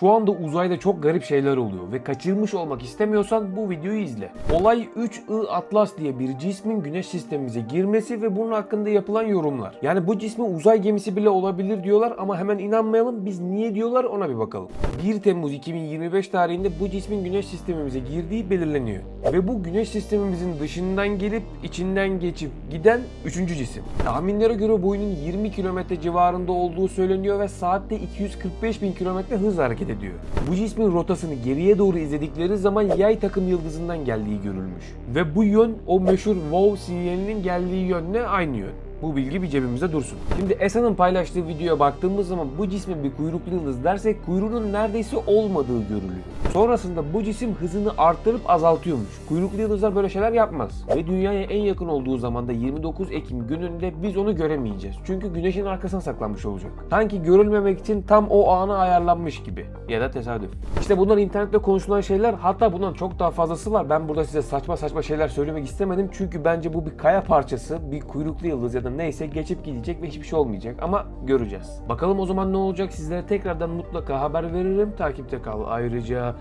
Şu anda uzayda çok garip şeyler oluyor ve kaçırmış olmak istemiyorsan bu videoyu izle. Olay 3I Atlas diye bir cismin güneş sistemimize girmesi ve bunun hakkında yapılan yorumlar. Yani bu cismin uzay gemisi bile olabilir diyorlar ama hemen inanmayalım biz niye diyorlar ona bir bakalım. 1 Temmuz 2025 tarihinde bu cismin güneş sistemimize girdiği belirleniyor. Ve bu güneş sistemimizin dışından gelip içinden geçip giden 3. cisim. Tahminlere göre boyunun 20 kilometre civarında olduğu söyleniyor ve saatte 245 bin kilometre hız hareket ediyor. Bu cismin rotasını geriye doğru izledikleri zaman yay takım yıldızından geldiği görülmüş. Ve bu yön o meşhur WOW sinyalinin geldiği yönle aynı yön. Bu bilgi bir cebimizde dursun. Şimdi ESA'nın paylaştığı videoya baktığımız zaman bu cismin bir kuyruklu yıldız dersek kuyruğunun neredeyse olmadığı görülüyor. Sonrasında bu cisim hızını arttırıp azaltıyormuş. Kuyruklu yıldızlar böyle şeyler yapmaz. Ve dünyaya en yakın olduğu zamanda 29 Ekim gününde biz onu göremeyeceğiz. Çünkü güneşin arkasına saklanmış olacak. Sanki görülmemek için tam o ana ayarlanmış gibi. Ya da tesadüf. İşte bunlar internette konuşulan şeyler hatta bundan çok daha fazlası var. Ben burada size saçma saçma şeyler söylemek istemedim. Çünkü bence bu bir kaya parçası, bir kuyruklu yıldız ya da neyse geçip gidecek ve hiçbir şey olmayacak. Ama göreceğiz. Bakalım o zaman ne olacak sizlere tekrardan mutlaka haber veririm. Takipte kal. Ayrıca